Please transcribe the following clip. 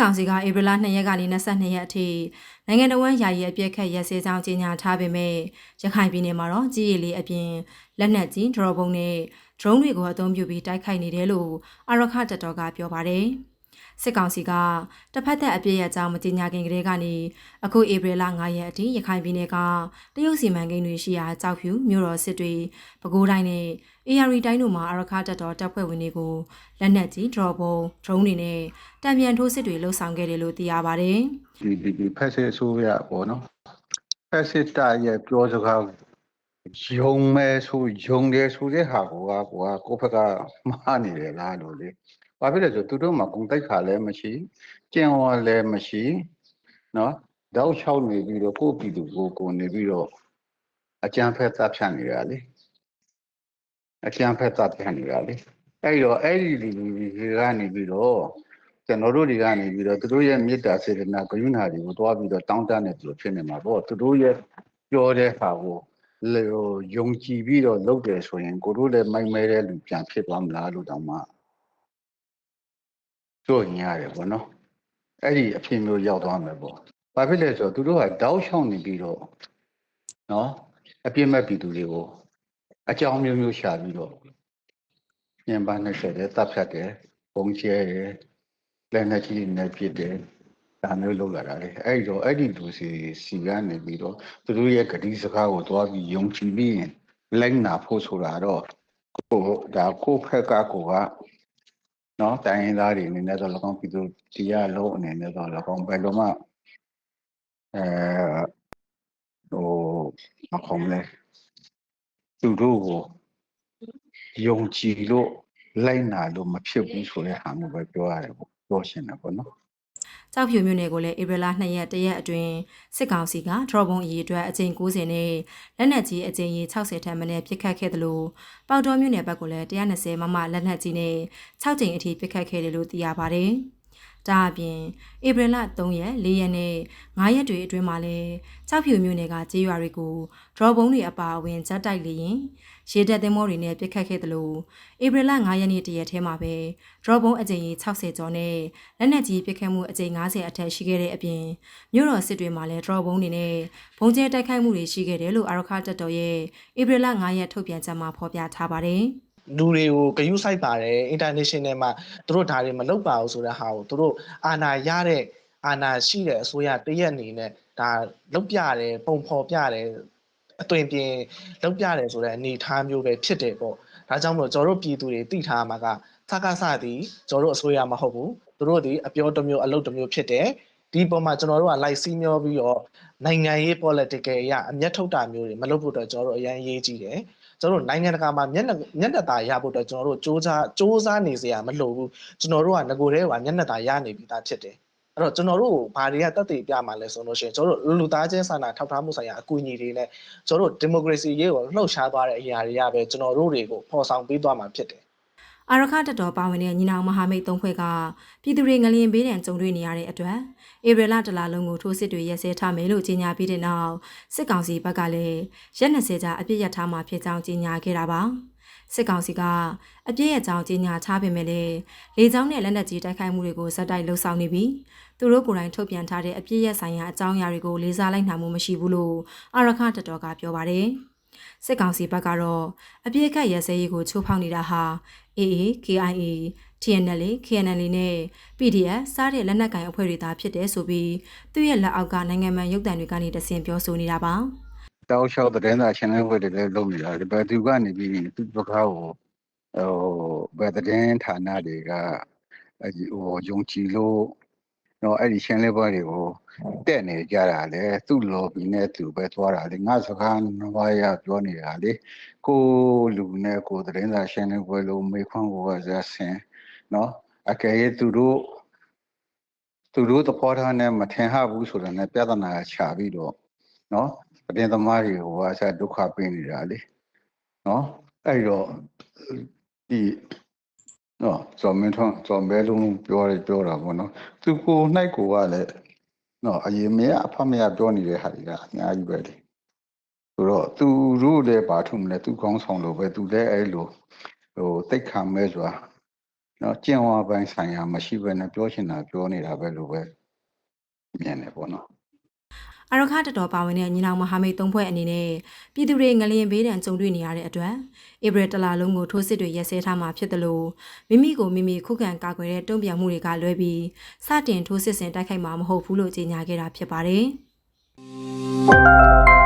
ကောင်စီကဧပြီလ2ရက်ကနေ22ရက်အထိနိုင်ငံတော်ဝန်ယာယီအပြည့်ခတ်ရက်စဲကြောင်းကြေညာထားပေမဲ့ရခိုင်ပြည်နယ်မှာတော့ကြီးရည်လေးအပြင်လက်နက်ကြီးဒရော့ဘုံနဲ့ drone တွေကိုအသုံးပြုပြီးတိုက်ခိုက်နေတယ်လို့အာရခတပ်တော်ကပြောပါတယ်။ စစ်ကောင်စီကတစ်ဖက်သက်အပြည့်ရဲ့အကြောင်းမကြေညာခင်ကတည်းကနေအခုဧပြီလ9ရက်အထိရခိုင်ပြည်နယ်ကတရုတ်စီမံကိန်းတွေရှိရာကြောက်ဖြူမြို့တော်စစ်တွေပဲခူးတိုင်းနဲ့ AR တိုင်းတို့မှာအရခတပ်တော်တပ်ဖွဲ့ဝင်တွေကိုလက်နက်ကြီး drop ဘုံ drone တွေနဲ့တံပြန်ထိုးစစ်တွေလှုပ်ဆောင်ခဲ့တယ်လို့သိရပါတယ်။ဒီဒီဖက်စစ်ဆိုးရပေါ့နော်။ဖက်စစ်တပ်ရဲ့ပြောစကားယုံမဲဆိုယုံတယ်ဆိုတဲ့ဟာကိုကကိုကကိုဖက်ကမှားနေတယ်လားလို့လေ။ ဘာဖြစ်လဲဆိုသူတို့မှာဂုံတိုက်ခါလည်းမရှိကျင်ဝါလည်းမရှိနော်တောက်လျှောက်နေပြီးတော့ကိုယ့်ပြည်သူကိုကိုနေပြီးတော့အကြမ်းဖက်တပ်ဖြတ်နေတာလေအကြမ်းဖက်တပ်ဖြတ်နေတာလေအဲ့တော့အဲ့ဒီလူတွေကနေပြီးတော့ကျွန်တော်တို့တွေကနေပြီးတော့သူတို့ရဲ့မေတ္တာစေတနာဂရုဏာတွေကိုတွားပြီးတော့တောင်းတနေတယ်လို့ဖြစ်နေမှာပေါ့သူတို့ရဲ့ပြောတဲ့ဟာကိုလေယုံကြည်ပြီးတော့လုပ်တယ်ဆိုရင်ကိုတို့လည်းမိုက်မဲတဲ့လူပြန်ဖြစ်သွားမလားလို့တောင်းမှ တို့ညရတယ်ပေါ့နော်အဲ့ဒီအဖြစ်မျိုးရောက်သွားမယ်ပေါ့ဘာဖြစ်လဲဆိုတော့သူတို့ကတောက်ချောင်းနေပြီးတော့နော်အပြစ်မဲ့ပြည်သူတွေကိုအကြောင်းမျိုးမျိုးရှာပြီးတော့ညင်ပန်းနေတယ်တပ်ဖြတ်တယ်ပုံချဲတယ်လက်နဲ့ကြီးနဲ့ပြစ်တယ်ဒါမျိုးလုပ်လာတာလေအဲ့တော့အဲ့ဒီလူစီစီကနေပြီးတော့သူတို့ရဲ့ဂတိစကားကိုသွားပြီးယုံကြည်ပြီးရင်လိုက်နာဖို့ဆိုတာတော့ကိုဒါကိုဖက်ကကိုက နော်တိုင်းရင်းသားတွေအနေနဲ့တော့၎င်းပြည်သူတရားလုံးအနေနဲ့တော့၎င်းဘယ်လိုမှအဲဟိုမခုံးလဲသူတို့ကိုယုံကြည်လို့လိုက်နာလို့မဖြစ်ဘူးဆိုတဲ့ဟာမျိုးပဲပြောရတယ်ပေါ့ပြောရှင်တယ်ပေါ့နော် ကြောက်ဖြူမြို့နယ်ကိုလည်းဧပြီလ2ရက်တရက်အတွင်းစစ်ကောင်စီကဒရော့ဘုံအရေးအတွက်အကြိမ်90နဲ့လက်နက်ကြီးအကြိမ်ရေ60ထက်မနည်းပစ်ခတ်ခဲ့တယ်လို့ပေါတော်မြို့နယ်ဘက်ကလည်း120မမလက်နက်ကြီးနဲ့6ကြိမ်အထိပစ်ခတ်ခဲ့တယ်လို့သိရပါတယ်။ ဒါအပြင်ဧပြီလ3ရက်4ရက်နဲ့5ရက်တွေအတွင်းမှာလည်းကြောက်ဖြူမြို့နယ်ကကြေးရွာတွေကိုဒရော့ဘုံတွေအပါအဝင်ဇက်တိုက်လေရင်ရေတပ်သင်းမောတွေနဲ့ပြစ်ခတ်ခဲ့တယ်လို့ဧပြီလ9ရက်နေ့တရက်ထဲမှာပဲဒရော့ဘုံအကြိမ်ကြီး60ကျော်နဲ့လက်နက်ကြီးပြစ်ခတ်မှုအကြိမ်90အထက်ရှိခဲ့တဲ့အပြင်မြို့တော်စစ်တွေမှာလည်းဒရော့ဘုံတွေနဲ့ဘုံကျဲတိုက်ခိုက်မှုတွေရှိခဲ့တယ်လို့အာရခတပ်တော်ရဲ့ဧပြီလ9ရက်ထုတ်ပြန်ချက်မှာဖော်ပြထားပါတယ်။ လူတွေကိုဂယုစိုက်ပါတယ် international မှာသူတို့ဒါတွေမလုပ်ပါဘူးဆိုတဲ့ဟာကိုသူတို့အာဏာရတဲ့အာဏာရှိတဲ့အစိုးရတရက်အနေနဲ့ဒါလုပ်ပြတယ်ပုံဖော်ပြတယ်အသွင်ပြင်လုပ်ပြတယ်ဆိုတဲ့အနေအထားမျိုးပဲဖြစ်တယ်ပေါ့ဒါကြောင့်မို့ကျွန်တော်တို့ပြည်သူတွေသိထားမှာကသက္ကစသည်ကျွန်တော်တို့အစိုးရမဟုတ်ဘူးသူတို့ဒီအပြောတစ်မျိုးအလုပ်တစ်မျိုးဖြစ်တယ်ဒီပုံမှာကျွန်တော်တို့ကလိုက်စီးမျောပြီးတော့နိုင်ငံရေး political အရာအမျက်ထုတ်တာမျိုးတွေမလုပ်ဖို့တော့ကျွန်တော်တို့အရင်ရေးကြည့်တယ် ကျွန်တော်တို့နိုင်ငံတကာမှာမျက်နှာမျက်နှာသာရဖို့အတွက်ကျွန်တော်တို့စ조사စ조사နေစရာမလိုဘူးကျွန်တော်တို့ကငကိုတဲ့ကမျက်နှာသာရနေပြီးသားဖြစ်တယ်အဲ့တော့ကျွန်တော်တို့ဘာတွေကတက်တည်ပြမှာလဲဆိုလို့ရှိရင်ကျွန်တော်တို့လူသားချင်းစာနာထောက်ထားမှုဆိုင်ရာအကူအညီတွေနဲ့ကျွန်တော်တို့ဒီမိုကရေစီရေးကိုလှုပ်ရှားသွားတဲ့အရာတွေကပဲကျွန်တော်တို့တွေကိုဖော်ဆောင်ပေးသွားမှာဖြစ်တယ် အာရခတတော်ပါဝင်တဲ့ညီနောင်မဟာမိတ်သုံးဖွဲ့ကပြည်သူတွေငလျင်ပေးတဲ့ကြုံတွေ့နေရတဲ့အတွက်ဧပြီလတလလုံးကိုထိုးစစ်တွေရက်စဲထားမယ်လို့ကြေညာပြီးတဲ့နောက်စစ်ကောင်စီဘက်ကလည်းရက်20ကြာအပြစ်ရထားမှာဖြစ်ကြောင်းကြေညာခဲ့တာပါစစ်ကောင်စီကအပြည့်ရဲ့ကြောင်းကြီးညာချပေမဲ့လည်းလေကြောင်းနဲ့လက်နက်ကြီးတိုက်ခိုက်မှုတွေကိုဇက်တိုက်လှုပ်ဆောင်နေပြီးသူတို့ကိုယ်တိုင်ထုတ်ပြန်ထားတဲ့အပြည့်ရဲ့ဆိုင်ရာအကြောင်းအရာတွေကိုလေးစားလိုက်နိုင်မှုမရှိဘူးလို့အာရခတတော်ကပြောပါတယ် စစ်ကောင်စီဘက်ကတော့အပြည့်အခက်ရဲစဲရေးကိုချိုးဖောက်နေတာဟာ AA, KIA, TNL, KNL နဲ့ PDF စားတဲ့လက်နက်ကိုင်အဖွဲ့တွေသာဖြစ်တယ်ဆိုပြီးသူ့ရဲ့လက်အောက်ကနိုင်ငံမှန်ရုပ်သံတွေကနေတဆင့်ပြောဆိုနေတာပါတောက်လျှောက်တဲ့သားချင်းလေးဖွဲ့တွေလည်းလုပ်နေတာဒီဘယ်သူကနေပြီးသူ့ဘကားကိုဟိုဘယ်တဲ့ဌာနတွေကဟိုယုံကြည်လို့ တော့အဲ့ဒီရှင်းလေးပွဲတွေကိုတက်နေကြတာလေသူ့ lobby နဲ့သူပဲသွားတာလေငါစကားနဝရပြောနေတာလေကိုလူနဲ့ကိုသတင်းစာရှင်းလေးပွဲလို့မေခွန်းကိုကဇာဆင်နော်အကယ်၍သူတို့သူတို့သဘောထားနဲ့မထင်ဟဘူးဆိုတော့လည်းပြဿနာချပြီးတော့နော်အတင်းသမားတွေကိုအဆက်ဒုက္ခပေးနေတာလေနော်အဲ့တော့ဒီ နော်ဇော်မင်းထွန်းဇော်မဲလုံးပြောရပြောတာပေါ့နော်သူကိုနိုင်ကိုကလည်းနော်အရင်မရအဖမရပြောနေတဲ့ဟာတွေကအများကြီးပဲလေဆိုတော့သူတို့လည်းဘာထုမလဲသူကောင်းဆောင်လို့ပဲသူလည်းအဲ့လိုဟိုတိတ်ခံမဲဆိုတာနော်ကျင့်ဝတ်ပိုင်းဆိုင်ရာမရှိဘဲနဲ့ပြောချင်တာပြောနေတာပဲလို့ပဲမြင်တယ်ပေါ့နော် အရခတတော်ပါဝင်တဲ့ညီနောင်မဟာမိတ်သုံးဖွဲ့အနေနဲ့ပြည်သူတွေငလျင်ဘေးဒဏ်ကြုံတွေ့နေရတဲ့အတွက်ဧပြီတလလုံးကိုထိုးစစ်တွေရက်စဲထားမှာဖြစ်တယ်လို့မိမိကိုမိမိခုခံကာကွယ်တဲ့တုံ့ပြန်မှုတွေကလွဲပြီးစတင်ထိုးစစ်ဆင်တိုက်ခိုက်မှာမဟုတ်ဘူးလို့ကြေညာခဲ့တာဖြစ်ပါတယ်။